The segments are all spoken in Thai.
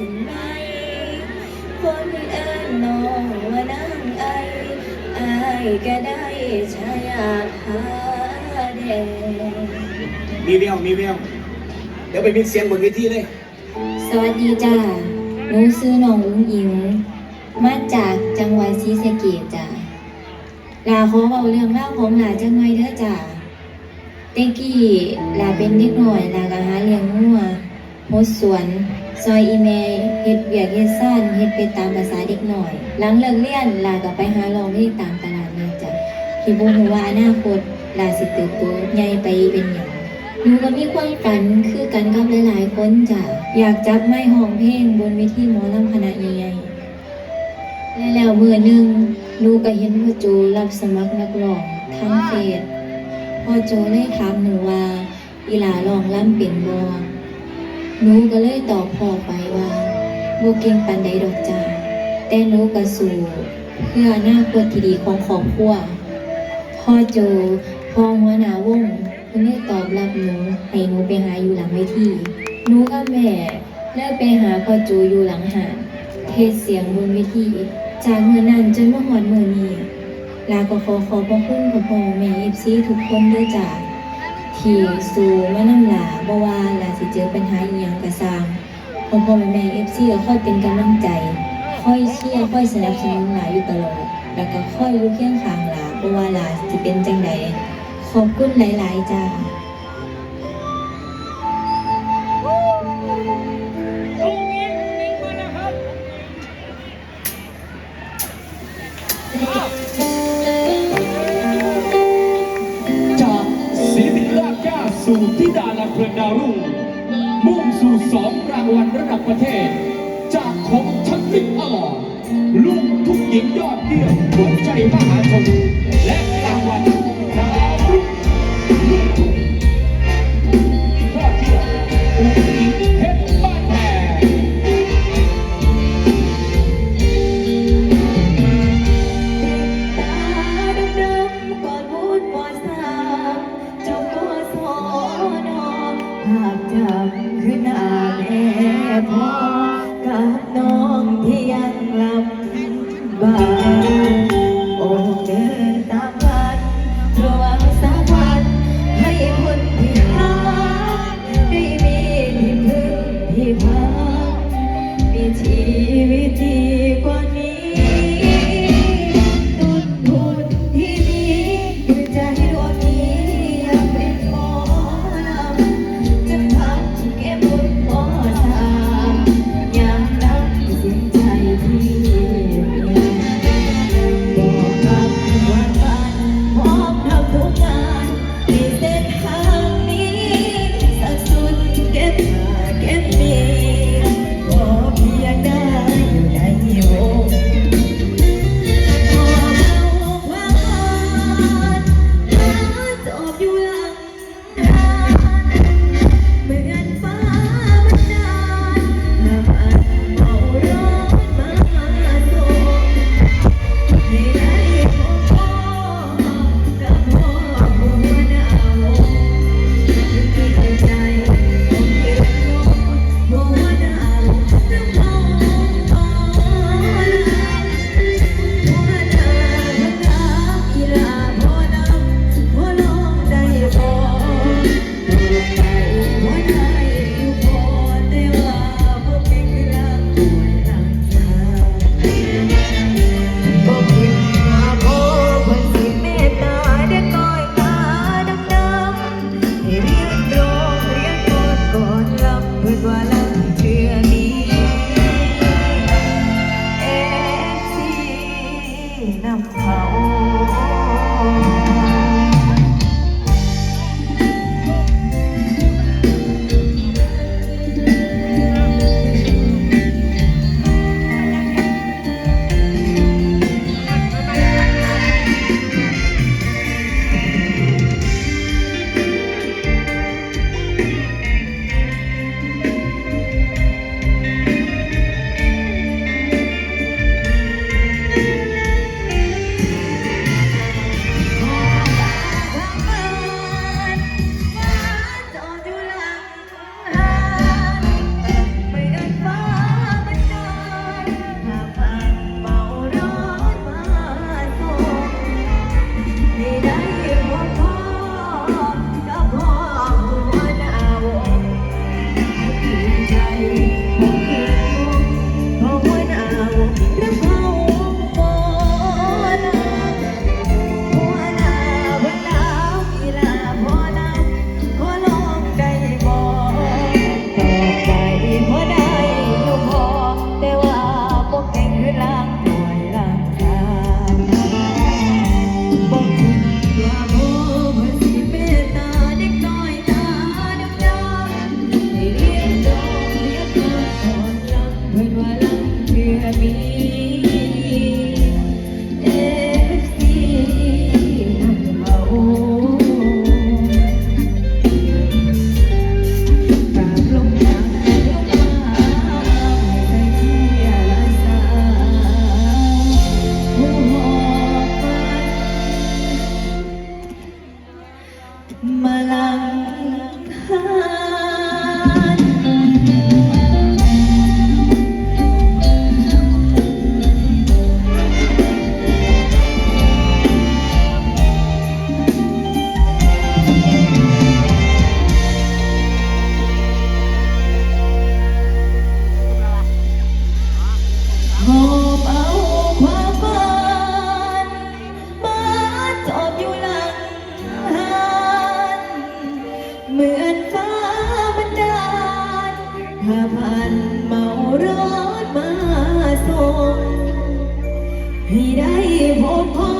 ขึ้นไหมคนเอิ้นน้องว่านางไออายก็ได้ชายาพาแดงมีแววมีแววเดี๋ยวไปมีเสียงบนเวทีเลยสวัสดีจ้าหนูซื้อน้องอุ้งอิงมาจากจังหวัดศรีสะเกษจ้าลาขอเอาเรื่องเล่าวของหลาจังไว้เด้อจ้าเต็กกี้ลาเป็นเด็กหน่อยลาก็หาเลี้ยงงัวหดสวน ซอยอีเมลเฮ็ดเวียกเฮ็ดซ่านเฮ็ดไปตามภาษาเด็กหน่อย หลังเลิกเรียนลาก็ไปหาลองเพลงตามตลาดนัดจ้ะที่บ่ฮู้ว่าอนาคตลาสิเติบโตใหญ่ไปเป็นหยังหนูก็มีความฝันคือกันกับหลายๆคนจ้ะอยากจับไม้ห้องเพลงบนเวทีหมอลำคณะใหญ่ๆและแล้วมื้อหนึงหนูก็เห็นพ่อโจรับสมัครนักร้องทางเฟซพ่อโจเลยถามหนูว่าอีหลาร้องล่ำเป็นบ่ หนูก็เลยตอบพ่อไปว่าบ่เก่งปานใดดอกจ้าแต่หนูก็สู้เพื่ออนาคตที่ดีของครอบครัวพ่อโจพ่อหัวหน้าวงเพิ่นได้ตอบรับหนูให้หนูไปหาอยู่หลังเวทีหนูกับแม่เลยไปหาพ่อโจอยู่หลังหานเทศเสียงบนเวทีจากเมื้อนั้นจนเมาฮอดมื้อนี้ลาก็ขอขอบพระคุณพ่อพ่อแม่ FC ทุกคนด้วยจ้า ที่สู่มานำหลาบ่ว่าหลาสิเจอปัญหาอีหยังก็สร้างพ่อพ่อแม่แม่ FC ก็ค่อยเป็นกำลังใจ ค่อยเชียร์คอยสนับสนุนหลาอยู่ตลอด แล้วก็ค่อยอยู่เคียงข้างหลาบ่ว่าหลาสิเป็นจังใดขอบคุณหลาย ๆ จ้า ญิงยอดเยี่ยมหัวใจมหาชน ให้ได้พบพ่อ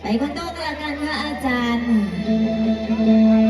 ไปคอนโดกันละกันค่ะอาจารย์